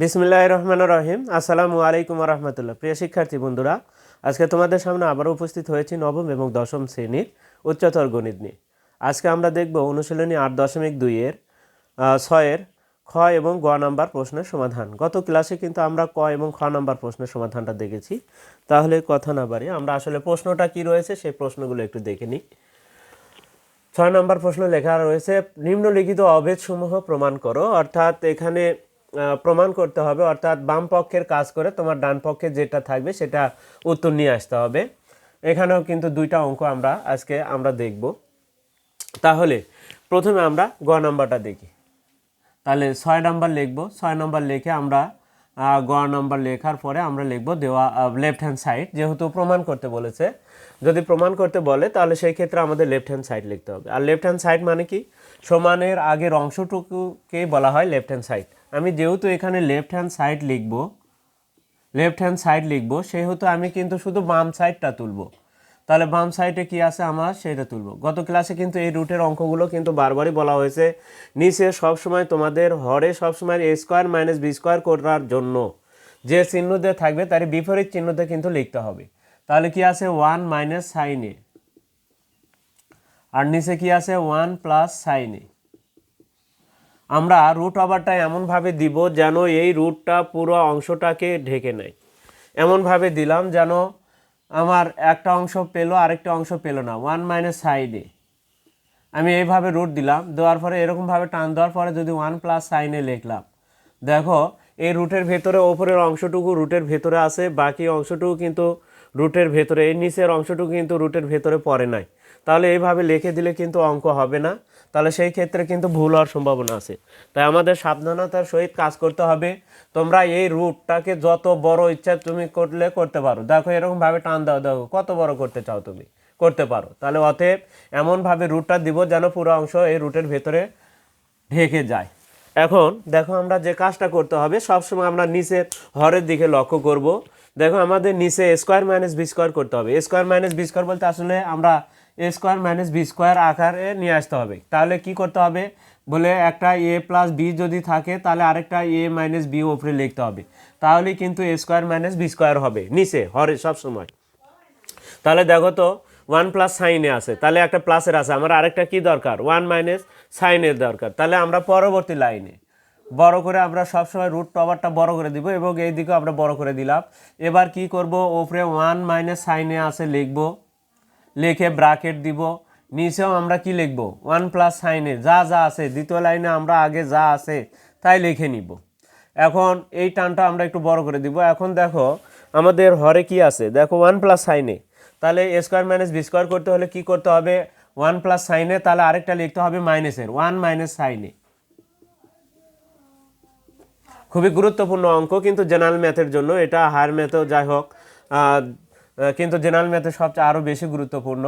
বিসমিল্লাহ রহমান রহিম আসসালামু আলাইকুম রহমতুল্লাহ প্রিয় শিক্ষার্থী বন্ধুরা, আজকে তোমাদের সামনে আবারও উপস্থিত হয়েছি নবম এবং দশম শ্রেণির উচ্চতর গণিত নিয়ে। আজকে আমরা দেখব অনুশীলনী আট দশমিক দুইয়ের ছয়ের খ এবং গ নাম্বার প্রশ্নের সমাধান। গত ক্লাসে কিন্তু আমরা ক এবং খ নাম্বার প্রশ্নের সমাধানটা দেখেছি। তাহলে কথা না বাড়ি আমরা আসলে প্রশ্নটা কি রয়েছে সেই প্রশ্নগুলো একটু দেখে নিই। ছয় নম্বর প্রশ্ন লেখা রয়েছে, নিম্নলিখিত অভেদসমূহ প্রমাণ করো। অর্থাৎ এখানে প্রমাণ করতে হবে, অর্থাৎ বাম পক্ষের কাজ করে তোমার ডান পক্ষে যেটা থাকবে সেটা উত্তর নিয়ে আসতে হবে। এখানেও কিন্তু দুইটা অঙ্ক আমরা আজকে আমরা দেখব। তাহলে প্রথমে আমরা গ নাম্বারটা দেখি। তাহলে ছয় নাম্বার লিখব, ছয় নাম্বার লিখে আমরা গ নাম্বার লেখার পরে আমরা লিখব দেওয়া লেফট হ্যান্ড সাইড যেহেতু প্রমাণ করতে বলেছে। যদি প্রমাণ করতে বলে, তাহলে সেই ক্ষেত্রে আমাদের লেফট হ্যান্ড সাইড লিখতে হবে। আর লেফট হ্যান্ড সাইড মানে কি? সমানের আগের অংশটুকুকেই বলা হয় লেফট হ্যান্ড সাইড আমি যেহেতু এখানে লেফট হ্যান্ড সাইড লিখব লেফট হ্যান্ড সাইড লিখব, সেহেতু আমি কিন্তু শুধু বাম সাইডটা তুলবো। তাহলে বাম সাইডে কি আছে আমার? সেটা তুলব। গত ক্লাসে কিন্তু এই রুটের অঙ্কগুলো কিন্তু বারবারই বলা হয়েছে, নিচে সবসময় তোমাদের, হরে সবসময় A square minus B square করার জন্য। যে চিহ্ন দিয়ে থাকবে তার বিপরীত চিহ্ন দিয়ে কিন্তু লিখতে হবে। তাহলে কি আছে? ওয়ান মাইনাস সাইন এ আর নিচে কি আছে? ওয়ান প্লাস সাইন এ আমরা রুট ওভারটা এমনভাবে দিব যেন এই রুটটা পুরো অংশটাকে ঢেকে নেয়। এমনভাবে দিলাম যেন আমার একটা অংশ পেল, আরেকটা অংশ পেল না। ওয়ান মাইনাস সাইডে আমি এইভাবে রুট দিলাম, দেওয়ার পরে এরকমভাবে টান দেওয়ার পরে যদি ওয়ান প্লাস সাইনে লিখলাম, দেখো এই রুটের ভেতরে ওপরের অংশটুকু রুটের ভেতরে আছে, বাকি অংশটুকু কিন্তু রুটের ভেতরে, এই নিচের অংশটুকু কিন্তু রুটের ভেতরে পড়ে নাই। তাহলে এইভাবে লিখে দিলে কিন্তু অঙ্ক হবে না। তাহলে সেই ক্ষেত্রে কিন্তু ভুল হওয়ার সম্ভাবনা আছে। তাই আমাদের সাবধানতার সহিত কাজ করতে হবে। তোমরা এই রুটটাকে যত বড় ইচ্ছা তুমি করলে করতে পারো। দেখো এরকমভাবে টান দাও, দেখো কত বড় করতে চাও তুমি, করতে পারো। তাহলে অতএব এমনভাবে রুটটা দিব যেন পুরো অংশ এই রুটের ভেতরে ঢেকে যায়। এখন দেখো আমরা যে কাজটা করতে হবে, সবসময় আমরা নিচের হরের দিকে লক্ষ্য করব। দেখো আমাদের নিচে স্কোয়ার মাইনাস বি স্কোয়ার করতে হবে। স্কোয়ার মাইনাস বি স্কোয়ার বলতে আসলে আমরা A square minus B square আকারে নিয়ে আসতে হবে। তাহলে কি করতে হবে? বলে একটা এ প্লাস বি যদি থাকে, তাহলে আরেকটা এ মাইনাস বি ওপরে লিখতে হবে। তাহলে কিন্তু A square minus B square হবে। নিচে, হরে সবসময় তাহলে দেখো তো ওয়ান প্লাস সাইনে আছে। তাহলে একটা প্লাসের আছে। আমার আরেকটা কি দরকার? ওয়ান মাইনাস সাইনের দরকার। তাহলে আমরা পরবর্তী লাইনে বড় করে আমরা সবসময় রুট পাওয়ারটা বড় করে দিব এবং এই দিকেও আমরা বড় করে দিলাম। এবার কি করব? ওপরে ওয়ান মাইনাস সাইনে আছে লিখব। লিখে ব্রাকেট দিব। নিচেও আমরা কি লিখব? ওয়ান প্লাস সাইনে যা যা আছে, দ্বিতীয় লাইনে আমরা আগে যা আছে, তাই লিখে নিব। এখন এই টানটা আমরা একটু বড় করে দিব। এখন দেখো, আমাদের হরে কি আছে? দেখো ওয়ান প্লাস সাইনে তাহলে স্কোয়ার মাইনাস বি স্কোয়ার করতে হলে কি করতে হবে? ওয়ান প্লাস সাইনে তাহলে আরেকটা লিখতে হবে মাইনাসের ওয়ান মাইনাস সাইনে খুবই গুরুত্বপূর্ণ অঙ্ক, কিন্তু জেনারেল ম্যাথের জন্য এটা হায়ার ম্যাথেও যাই হোক কিন্তু জেনারেল ম্যাথে সবচেয়ে আরও বেশি গুরুত্বপূর্ণ।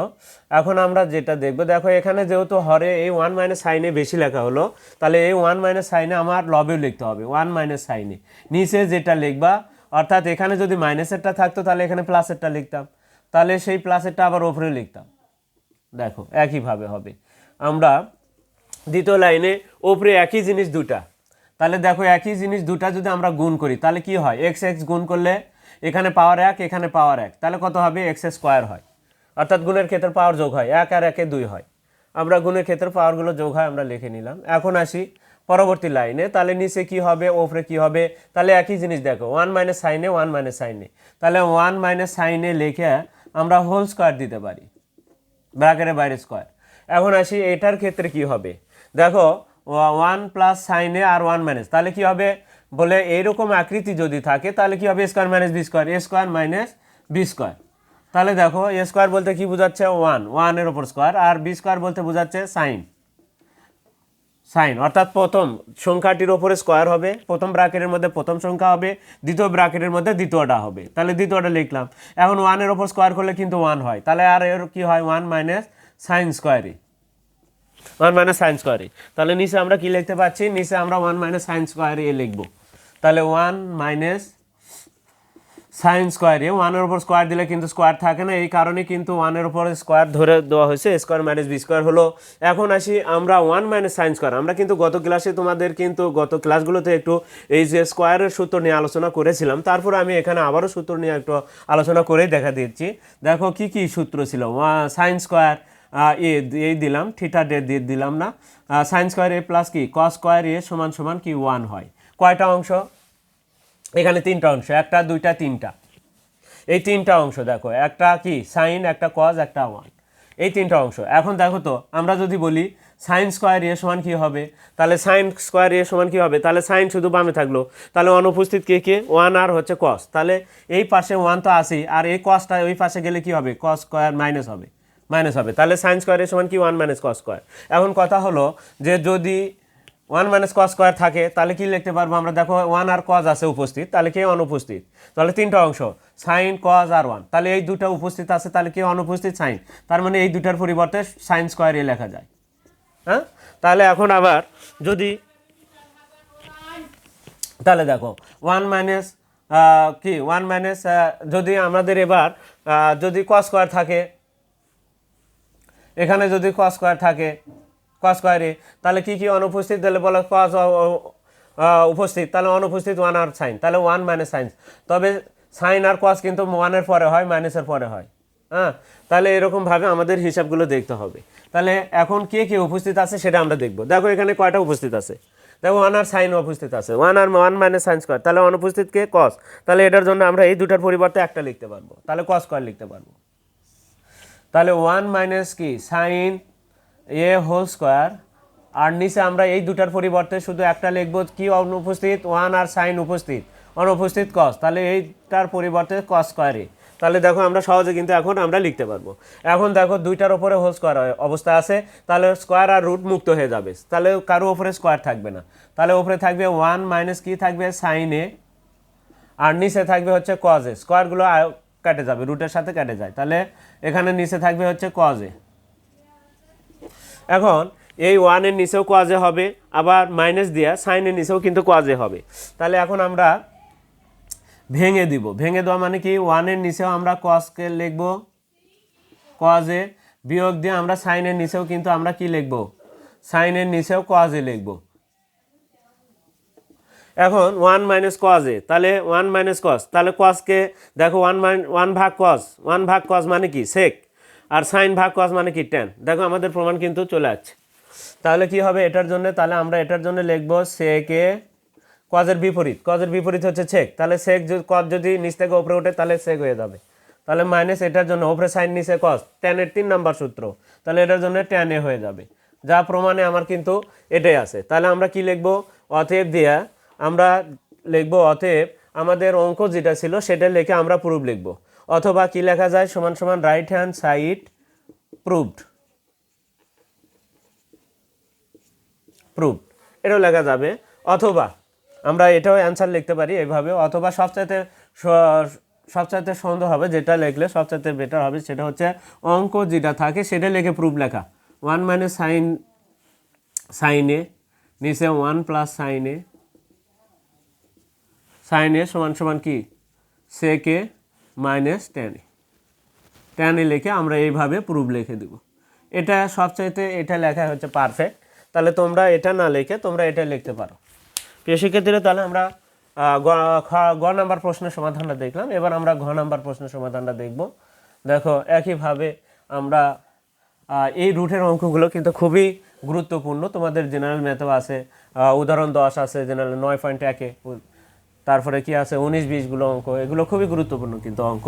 এখন আমরা যেটা দেখব, দেখো এখানে যেহেতু হরে এই ওয়ান মাইনাস সাইনে বেশি লেখা হলো, তাহলে এই ওয়ান মাইনাস সাইনে আমার লবেও লিখতে হবে ওয়ান মাইনাস সাইনে নিচে যেটা লিখবা, অর্থাৎ এখানে যদি মাইনাসেরটা থাকতো, তাহলে এখানে প্লাসেরটা লিখতাম। তাহলে সেই প্লাসেরটা আবার ওপরে লিখতাম। দেখো, একইভাবে হবে। আমরা দ্বিতীয় লাইনে ওপরে একই জিনিস দুটা। তাহলে দেখো একই জিনিস দুটা যদি আমরা গুণ করি, তাহলে কি হয়? এক্স এক্স গুণ করলে এখানে পাওয়ার এক, এখানে পাওয়ার এক। তাহলে কত হবে? এক্স স্কোয়ার হয়। অর্থাৎ গুণের ক্ষেত্রে পাওয়ার যোগ হয়। এক আর একে দুই হয়। আমরা গুণের ক্ষেত্রে পাওয়ারগুলো যোগ হয়, আমরা লিখে নিলাম। এখন আসি পরবর্তী লাইনে। তাহলে নিচে কি হবে? ওপরে কি হবে? তাহলে একই জিনিস দেখো। ওয়ান মাইনাস সাইনে ওয়ান মাইনাস সাইনে তাহলে ওয়ান মাইনাস সাইনে লিখে আমরা হোল স্কোয়ার দিতে পারি। ব্র্যাকেটের বাইরে স্কোয়ার এখন আসি এটার ক্ষেত্রে কি হবে? দেখো ওয়ান প্লাস সাইনে আর ওয়ান মাইনাস তাহলে কি হবে? বলে এইরকম আকৃতি যদি থাকে, তাহলে কি হবে? Square minus B square. A square minus B square. তাহলে দেখো, এ স্কোয়ার বলতে কি বোঝাচ্ছে? ওয়ান। ওয়ানের ওপর স্কোয়ার। আর বি স্কোয়ার বলতে বোঝাচ্ছে সাইন। সাইন। অর্থাৎ প্রথম সংখ্যাটির ওপরে স্কোয়ার হবে। প্রথম ব্র্যাকেটের মধ্যে প্রথম সংখ্যা হবে। দ্বিতীয় ব্র্যাকেটের মধ্যে দ্বিতীয়টা হবে। তাহলে দ্বিতীয়টা লিখলাম। এখন ওয়ানের ওপর স্কোয়ার করলে কিন্তু ওয়ান হয়। তাহলে আর এর কি হয়? ওয়ান মাইনাস সাইন স্কোয়ারই ওয়ান মাইনাস সাইন স্কোয়ারই তাহলে নিচে আমরা কি লিখতে পাচ্ছি? নিচে আমরা one minus sine square A লিখব। তাহলে ওয়ান মাইনাস সাইন স্কোয়ার ওয়ানের উপর স্কোয়ার দিলে কিন্তু স্কোয়ার থাকে না। এই কারণে কিন্তু ওয়ানের উপরে স্কোয়ার ধরে দেওয়া হয়েছে স্কোয়ার মাইনাস বি স্কোয়ার হলো। এখন আসি আমরা ওয়ান মাইনাস সাইন স্কোয়ার আমরা কিন্তু গত ক্লাসে তোমাদের কিন্তু, গত ক্লাসগুলোতে একটু এই যে স্কোয়ারের সূত্র নিয়ে আলোচনা করেছিলাম। তারপর আমি এখানে আবারও সূত্র নিয়ে একটু আলোচনা করেই দেখা দিচ্ছি। দেখো কি কি সূত্র ছিল? সাইন স্কোয়ার এ এই দিলাম থিটা ডে দিয়ে দিলাম না। সাইন স্কোয়ার এ প্লাস কি? কস স্কোয়ার এ সমান সমান কি? ওয়ান হয়। কয়টা অংশ? এখানে তিনটা অংশ, একটা, দুইটা, তিনটা। এই তিনটা অংশ দেখো, একটা কি? সাইন একটা কজ একটা ওয়ান এই তিনটা অংশ। এখন দেখো তো, আমরা যদি বলি সাইন স্কোয়ার এ সমান কী হবে? তাহলে সাইন স্কোয়ার এ সমান কী হবে? তাহলে সাইন শুধু বামে থাকল। তাহলে অনুপস্থিত কে কে? ওয়ান আর হচ্ছে কস তাহলে এই পাশে ওয়ান তো আসেই আর এই কসটা ওই পাশে গেলে কি হবে? কস স্কোয়ার মাইনাস হবে। মাইনাস হবে। তাহলে সাইন স্কোয়ার এর সমান কি? ওয়ান মাইনাস কস স্কোয়ার এখন কথা হলো যে যদি ওয়ান মাইনাস কস স্কোয়ার থাকে, তাহলে কি লিখতে পারব আমরা? দেখো, ওয়ান আর কজ আছে উপস্থিত, তাহলে কে অনুপস্থিত? তাহলে তিনটা অংশ, সাইন কজ আর ওয়ান। তাহলে এই দুটা উপস্থিত আছে, তাহলে কে অনুপস্থিত? সাইন। তার মানে এই দুটার পরিবর্তে সাইন স্কোয়ার লেখা যায়। হ্যাঁ? তাহলে এখন আবার যদি, তাহলে দেখো, ওয়ান মাইনাস কি, ওয়ান মাইনাস যদি আমাদের এবার যদি কস স্কোয়ার থাকে, এখানে যদি কস স্কোয়ার থাকে কস স্কোয়ারে তাহলে কি কি অনুপস্থিত? তাহলে বলো কস উপস্থিত। তাহলে অনুপস্থিত ওয়ান আর সাইন তাহলে ওয়ান মাইনাস সাইন তবে সাইন আর কস কিন্তু ওয়ানের পরে হয় মাইনাসের পরে হয়। হ্যাঁ? তাহলে এরকমভাবে আমাদের হিসাবগুলো দেখতে হবে। তাহলে এখন কে কে উপস্থিত আছে সেটা আমরা দেখব। দেখো এখানে কয়টা উপস্থিত আছে? দেখো ওয়ান আর সাইন উপস্থিত আছে। ওয়ান আর ওয়ান মাইনাস সাইন স্কোয়ার তাহলে অনুপস্থিত কে? কস তাহলে এটার জন্য আমরা এই দুটার পরিবর্তে একটা লিখতে পারব। তাহলে কস স্কোয়ার লিখতে পারব। তাহলে ওয়ান মাইনাস কি? Sine A whole square. আর নিচে আমরা এই দুটার পরিবর্তে শুধু একটা লিখব কি অনুপস্থিত? ওয়ান আর সাইন উপস্থিত। অনুপস্থিত কস তাহলে এইটার পরিবর্তে কস স্কোয়ারে তাহলে দেখো আমরা সহজে কিন্তু এখন আমরা লিখতে পারব। এখন দেখো দুইটার ওপরে হোল স্কোয়ার অবস্থা আছে। তাহলে স্কোয়ার আর রুট মুক্ত হয়ে যাবে। তাহলে কারও ওপরে স্কোয়ার থাকবে না। তাহলে ওপরে থাকবে ওয়ান মাইনাস কি থাকবে? সাইন আর নিচে থাকবে হচ্ছে কজে স্কোয়ারগুলো কেটে যাবে। রুটের সাথে কেটে যায়। তাহলে এখানে নিচে থাকবে হচ্ছে কজে এখন এই ওয়ানের নিচেও কজে হবে, আবার মাইনাস দিয়া সাইনের নিচেও কিন্তু কজে হবে। তাহলে এখন আমরা ভেঙে দিব। ভেঙে দেওয়া মানে কি? ওয়ানের নিচেও আমরা কসকে লিখব কজে বিয়োগ দিয়ে আমরা সাইনের নিচেও কিন্তু আমরা কি লিখব? সাইনের নিচেও কজে লিখব। এখন ওয়ান মাইনাস কজে তাহলে ওয়ান মাইনাস কস তাহলে কসকে দেখো ওয়ান মাইন ওয়ান ভাগ কস ওয়ান ভাগ কস মানে কি? সেক আর সাইন ভাগ কস মানে কি? টেন দেখো, আমাদের প্রমাণ কিন্তু চলে আসছে। তাহলে কি হবে এটার জন্য? তাহলে আমরা এটার জন্য লিখব সেকে কজের বিপরীত। কজের বিপরীত হচ্ছে সেক তাহলে সেক কজ যদি নিচ থেকে ওপরে ওঠে, তাহলে সেক হয়ে যাবে। তাহলে মাইনাস এটার জন্য ওপরে সাইন নিচে কস টেনের তিন নাম্বার সূত্র। তাহলে এটার জন্য টেন এ হয়ে যাবে। যা প্রমাণে আমার কিন্তু এটাই আছে। তাহলে আমরা কি লিখব? অতএব দিয়া আমরা লিখব, অতএব আমাদের অঙ্ক যেটা ছিল, সেটা লিখে আমরা প্রুফ লিখব। অথবা কি লেখা যায়? সমান সমান right hand side proved proof এটাও লেখা যাবে। অথবা আমরা এটাও অ্যান্সার লিখতে পারি এইভাবে। অথবা সবচাইতে সবচাইতে সুন্দর হবে যেটা লিখলে সবচাইতে বেটার হবে সেটা হচ্ছে অঙ্ক যেটা থাকে সেটা লিখে প্রুফ লেখা। ওয়ান মাইনাস সাইন সাইনে নিচে ওয়ান প্লাস সাইনে সাইনে সমান সমান কি? সেকে মাইনাস টেনে টেনে লিখে আমরা এইভাবে প্রুফ লিখে দেব। এটা সবচাইতে এটা লেখা হচ্ছে পারফেক্ট তাহলে তোমরা এটা না লিখে তোমরা এটা লিখতে পারো। শিক্ষার্থীরা, তাহলে আমরা গ- নাম্বার প্রশ্নের সমাধানটা দেখলাম। এবার আমরা ঘ নাম্বার প্রশ্নের সমাধানটা দেখব। দেখো, একইভাবে আমরা এই রুটের অঙ্কগুলো কিন্তু খুবই গুরুত্বপূর্ণ। তোমাদের জেনারেল ম্যাথও আছে উদাহরণ দশ আছে জেনারেল নয় পয়েন্ট একে তারপরে কি আছে? উনিশ বিশগুলো অঙ্ক। এগুলো খুবই গুরুত্বপূর্ণ কিন্তু অঙ্ক।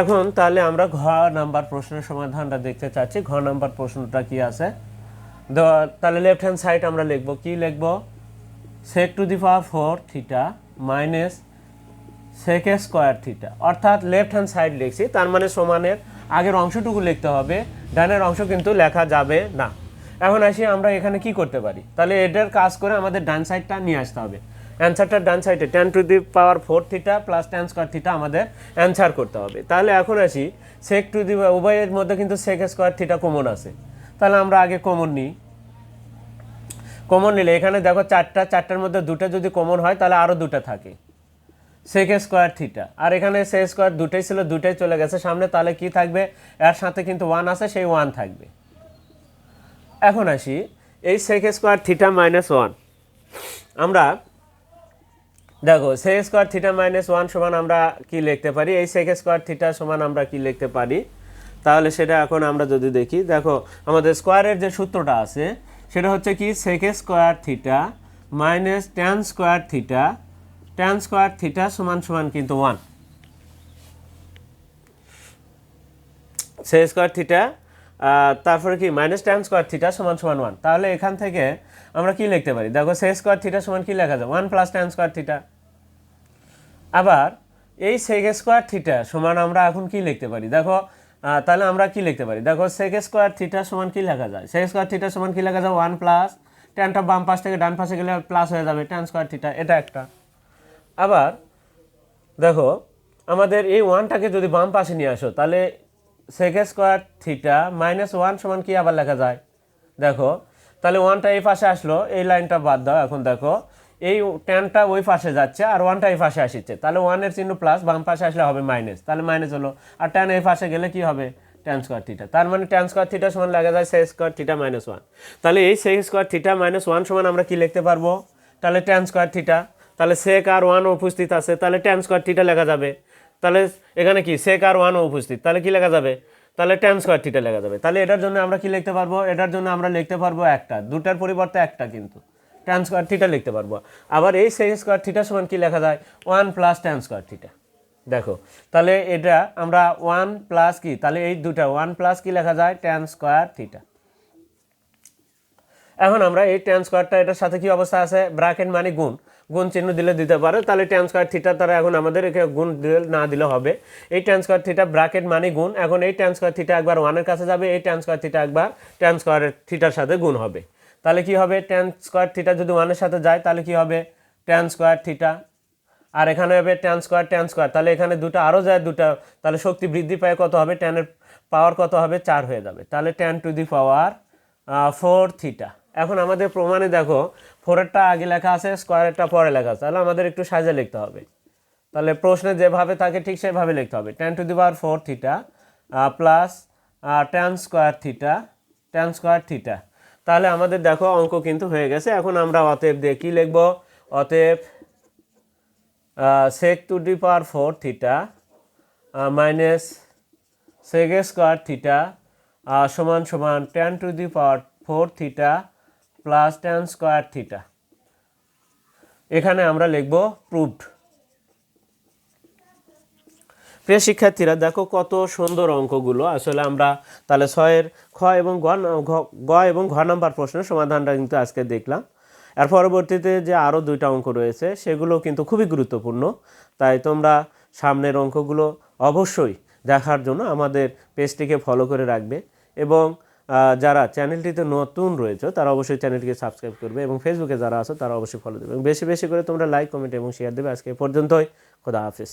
এখন তাহলে আমরা ঘ নাম্বার প্রশ্নের সমাধানটা দেখতে চাচ্ছি। ঘ নাম্বার প্রশ্নটা কি আছে? তাহলে লেফট হ্যান্ড সাইড আমরা লিখব। কি লিখব? Sec to the power four theta minus sec square theta অর্থাৎ লেফট হ্যান্ড সাইড লিখছি। তার মানে সমানের আগের অংশটুকু লিখতে হবে। ডানের অংশ কিন্তু লেখা যাবে না। এখন আসি আমরা এখানে কি করতে পারি? তাহলে এটার কাজ করে আমাদের ডান সাইডটা নিয়ে আসতে হবে। অ্যান্সারটা ডান সাইডে tan to the power four theta plus tan square theta আমাদের অ্যান্সার করতে হবে। তাহলে এখন আসি সেক টু দি উভয়ের মধ্যে কিন্তু সেক স্কোয়ার থিটা কমন আছে। তাহলে আমরা আগে কমন নিই। কমন নিলে এখানে দেখো চারটা, চারটার মধ্যে দুটো যদি কমন হয়, তাহলে আরও দুটো থাকে। সেক স্কোয়ার থিটা আর এখানে সে স্কোয়ার দুটোই ছিল, দুটোই চলে গেছে সামনে, তাহলে কি থাকবে? এর সাথে কিন্তু ওয়ান আছে, সেই ওয়ান থাকবে। এখন আসি, এই sec square theta minus one আমরা দেখো sec square theta minus one সমান আমরা কি লিখতে পারি? এই সেক স্কোয়ার থিটা সমান আমরা কি লিখতে পারি? তাহলে সেটা এখন আমরা যদি দেখি, দেখো, আমাদের স্কোয়ারের যে সূত্রটা আছে, সেটা হচ্ছে কি? Sec square theta minus tan square theta tan square theta সমান সমান কিন্তু ওয়ান সে স্কোয়ার থিটা তারপরে কি? মাইনাস ট্যান স্কোয়ার থিটা সমান সমান ওয়ান তাহলে এখান থেকে আমরা কি লিখতে পারি? দেখো সে স্কোয়ার থিটা সমান কি লেখা যায়? One plus tan square theta আবার এই সেক স্কোয়ার থিটা সমান আমরা এখন কি লিখতে পারি? দেখো তাহলে আমরা কি লিখতে পারি? দেখো সেক স্কোয়ার থিটা সমান কি লেখা যায়? সেক স্কোয়ার থিটা সমান কি লেখা যায়? ওয়ান প্লাস ট্যানটা বাম পাশ থেকে ডান পাশে গেলে প্লাস হয়ে যাবে ট্যান স্কোয়ার থিটা এটা একটা। আবার দেখো, আমাদের এই ওয়ানটাকে যদি বাম পাশে নিয়ে আসো, তাহলে sec square theta minus one সমান কি আবার লেখা যায়? দেখো, তাহলে ওয়ানটা এই পাশে আসলো, এই লাইনটা বাদ দাও। এখন দেখো এই টেনটা ওই পাশে যাচ্ছে আর ওয়ানটা এই পাশে আসছে। তাহলে ওয়ানের চিহ্ন প্লাস বাম পাশে আসলে হবে মাইনাস তাহলে মাইনাস হলো। আর টেন এই পাশে গেলে কি হবে? টেন স্কোয়ার থিটা তার মানে টেন স্কোয়ার থিটা সমান লেখা যায় sec square theta minus one তাহলে এই sec square theta minus one সমান আমরা কি লিখতে পারব? তাহলে টেন স্কোয়ার থিটা তাহলে সেক আর ওয়ান উপস্থিত আছে। তাহলে টেন স্কোয়ার থিটা লেখা যাবে। তাহলে এখানে কি? সেক আর ওয়ান উপস্থিত। তাহলে কি লেখা যাবে? তাহলে টেন স্কোয়ার থিটা লেখা যাবে। তাহলে এটার জন্য আমরা কি লিখতে পারব? এটার জন্য আমরা লিখতে পারব একটা। দুটার পরিবর্তে একটা কিন্তু। টেন স্কোয়ার থিটা লিখতে পারব। আবার এই সেক স্কোয়ার থিটা সমান কি লেখা যায়? One plus tan square theta দেখো, তাহলে এটা আমরা ওয়ান প্লাস কি? তাহলে এই দুটা ওয়ান প্লাস কি লেখা যায়? টেন স্কোয়ার থিটা এখন আমরা এই টেন স্কোয়ারটা এটার সাথে কি অবস্থা আছে? ব্র্যাকেট মানে গুণ। গুণ চিহ্ন দিলে দিতে পারে। তাহলে টেন স্কোয়ার থিটা তারা এখন আমাদের একে গুণ দিলে, না দিলে হবে। এই টেন স্কোয়ার থিটা ব্র্যাকেট মানে গুণ। এখন এই টেন স্কোয়ার থিটা একবার ওয়ানের কাছে যাবে, এই টেন স্কোয়ার থিটা একবার টেন স্কোয়ারের থিটার সাথে গুণ হবে। তাহলে কি হবে টেন স্কোয়ার থিটা যদি ওয়ানের সাথে যায়, তাহলে কি হবে টেন স্কোয়ার থিটা আর এখানে হবে টেন স্কোয়ার টেন স্কোয়ার তাহলে এখানে দুটো আরও যায়, দুটো, তাহলে শক্তি বৃদ্ধি পায় কত হবে? টেনের পাওয়ার কত হবে? চার হয়ে যাবে। তাহলে tan to the power four theta এখন আমাদের প্রমাণে দেখো ফোরেরটা আগে লেখা আছে স্কোয়ারেরটা পরে লেখা আছে। তাহলে আমাদের একটু সাজে লিখতে হবে। তাহলে প্রশ্নে যেভাবে থাকে ঠিক সেভাবে লিখতে হবে। Tan to the power four theta plus tan square theta tan square theta তাহলে আমাদের দেখো অঙ্ক কিন্তু হয়ে গেছে। এখন আমরা অতএব দিয়ে কী লিখব? অতএব sec to the power four theta minus sec square theta সমান সমান tan to the power four theta plus tan square theta এখানে আমরা লিখব প্রুভড প্রিয় শিক্ষার্থীরা, দেখো কত সুন্দর অঙ্কগুলো। আসলে আমরা তাহলে ছয়ের খ এবং গ গ এবং ঘ নাম্বার প্রশ্নের সমাধানটা কিন্তু আজকে দেখলাম। আর পরবর্তীতে যে আরও দুইটা অঙ্ক রয়েছে, সেগুলো কিন্তু খুবই গুরুত্বপূর্ণ। তাই তোমরা সামনের অঙ্কগুলো অবশ্যই দেখার জন্য আমাদের পেজটিকে ফলো করে রাখবে এবং যারা চ্যানেলটিতে নতুন রয়েছে, তারা অবশ্যই চ্যানেলটিকে সাবস্ক্রাইব করবে এবং ফেসবুকে যারা আছো, তারা অবশ্যই ফলো দেবে। এবং বেশি বেশি করে তোমরা লাইক কমেন্ট এবং শেয়ার দেবে। আজকে পর্যন্তই। খোদা হাফিজ।